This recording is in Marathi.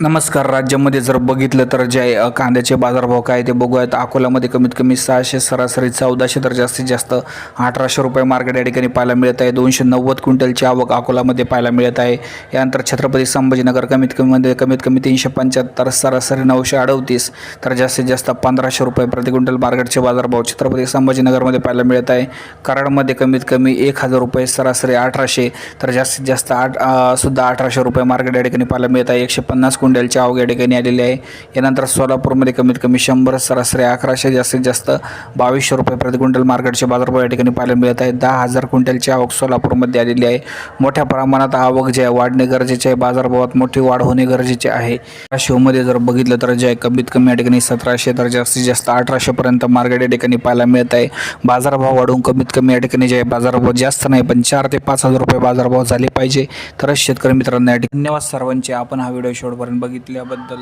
नमस्कार. राज्यामध्ये जर बघितलं तर जे कांद्याचे बाजारभाव काय ते बघूयात. अकोल्यामध्ये कमीत कमी सहाशे सरासरी चौदाशे तर जास्तीत जास्त अठराशे रुपये मार्केट या ठिकाणी पाहायला मिळत आहे. दोनशे नव्वद क्विंटलची आवक अकोलामध्ये पाहायला मिळत आहे. यानंतर छत्रपती संभाजीनगर कमीत कमीमध्ये कमीत कमी तीनशे पंच्याहत्तर सरासरी नऊशे अडतीस तर जास्तीत जास्त पंधराशे रुपये प्रति क्विंटल मार्केटचे बाजारभाव छत्रपती संभाजीनगरमध्ये पाहायला मिळत आहे. कराडमध्ये कमीत कमी एक हजार रुपये सरासरी अठराशे तर जास्तीत जास्त आठ सुद्धा अठराशे रुपये मार्केट या ठिकाणी पाहायला मिळत आहे. एकशे पन्नास क्विंटलची आवक या ठिकाणी आलेली आहे. यानंतर सोलापूरमध्ये कमीत कमी शंभर सरासरी अकराशे जास्तीत जास्त बावीसशे रुपये प्रति क्विंटल मार्केटचे बाजारभाव या ठिकाणी पाहायला मिळत आहे. दहा हजार क्विंटलची आवक सोलापूरमध्ये आलेली आहे. मोठ्या प्रमाणात आवक जे आहे वाढणे गरजेचे आहे. बाजारभावात मोठी वाढ होणे गरजेचे आहे. या शोमध्ये जर बघितलं तर जे आहे कमीत कमी या ठिकाणी सतराशे तर जास्तीत जास्त अठराशेपर्यंत मार्केट या ठिकाणी पाहायला मिळत आहे. बाजारभाव वाढवून कमीत कमी या ठिकाणी जे आहे बाजारभाव जास्त नाही पण चार ते पाच हजार रुपये बाजारभाव झाले पाहिजे. तरच शेतकरी मित्रांना या ठिकाणी धन्यवाद सर्वांचे. आपण हा व्हिडिओ शेवटपर्यंत बघितल्याबद्दल